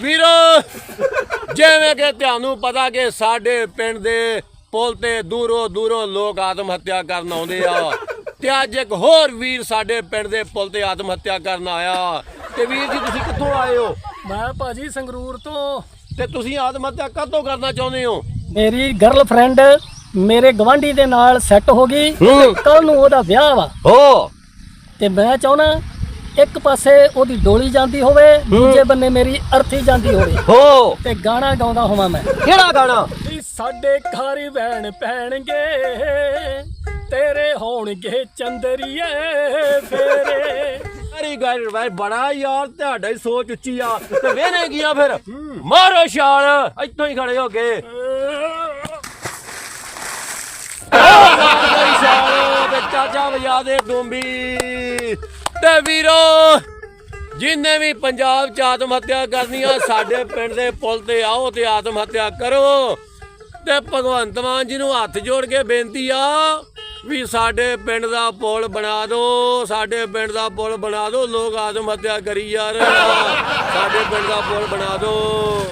ਵੀਰੋ ਜਿਵੇਂ ਕਿ ਤੁਹਾਨੂੰ ਪਤਾ ਕਿ ਸਾਡੇ ਪਿੰਡ ਦੇ ਪੁਲ ਤੇ ਦੂਰੋਂ ਦੂਰੋਂ ਲੋਕ ਆਤਮ ਹੱਤਿਆ ਕਰਨ ਆਉਂਦੇ ਆ ਤੇ ਅੱਜ ਇੱਕ ਹੋਰ ਵੀਰ ਸਾਡੇ ਪਿੰਡ ਦੇ ਪੁਲ ਤੇ ਆਤਮ ਹੱਤਿਆ ਕਰਨ ਆਇਆ। ਤੇ ਵੀਰ ਜੀ ਤੁਸੀਂ ਕਿੱਥੋਂ ਆਏ ਹੋ? ਮੈਂ ਭਾਜੀ ਸੰਗਰੂਰ ਤੋਂ। ਤੇ ਤੁਸੀਂ ਆਤਮ ਹੱਤਿਆ ਕਦੋਂ ਕਰਨਾ ਚਾਹੁੰਦੇ ਹੋ? ਮੇਰੀ ਗਰਲਫ੍ਰੈਂਡ ਮੇਰੇ ਗਵਾਂਢੀ ਦੇ ਨਾਲ ਸੈੱਟ ਹੋ ਗਈ ਕੱਲ ਨੂੰ ਉਹਦਾ ਵਿਆਹ ਵਾ। ਹੋ। ਤੇ ਮੈਂ ਚਾਹਣਾ ਇੱਕ ਪਾਸੇ ਉਹਦੀ ਡੋਲੀ ਜਾਂਦੀ ਹੋਵੇ ਦੂਜੇ ਬੰਨੇ ਮੇਰੀ ਅਰਥੀ ਜਾਂਦੀ ਹੋਵੇ। ਹੋ। ਤੇ ਗਾਣਾ ਗਾਉਂਦਾ ਹੋਵਾਂ ਮੈਂ। ਕਿਹੜਾ ਗਾਣਾ? ਵੀ ਸਾਡੇ ਘਰ ਵੈਣ ਪੈਣਗੇ ਤੇਰੇ ਹੋਣਗੇ ਚੰਦਰੀਏ ਫੇਰੇ। ਅਰੇ ਗੱਲ ਵੇ ਬੜਾ ਯਾਰ ਤੁਹਾਡਾ ਹੀ ਸੋਚ ਉੱਚੀ ਆ। ਤੇ ਵੇਨੇ ਗਿਆ ਫਿਰ? ਮਾਰੋ ਛਾਲ ਇੱਥੋਂ ਹੀ ਖੜੇ ਹੋ ਤੇ ਚਾਚਾ ਵਜਾ ਦੇ ਡੂੰਬੀ। ਤੇ ਵੀਰੋ, ਜਿੰਨੇ ਵੀ ਪੰਜਾਬ ਚ ਆਤਮ ਹੱਤਿਆ ਕਰਨੀ ਆ, ਸਾਡੇ ਪਿੰਡ ਦੇ ਪੁਲ ਤੇ ਆਓ ਤੇ ਆਤਮ ਹੱਤਿਆ ਕਰੋ। ਤੇ ਭਗਵੰਤ ਮਾਨ ਜੀ ਨੂੰ ਹੱਥ ਜੋੜ ਕੇ ਬੇਨਤੀ ਆ ਵੀ ਸਾਡੇ ਪਿੰਡ ਦਾ ਪੁਲ ਬਣਾ ਦਿਓ ਸਾਡੇ ਪਿੰਡ ਦਾ ਪੁਲ ਬਣਾ ਦਿਓ ਲੋਕ ਆਤਮ ਹੱਤਿਆ ਕਰੀ ਯਾਰ ਸਾਡੇ ਪਿੰਡ ਦਾ ਪੁਲ ਬਣਾ ਦਿਓ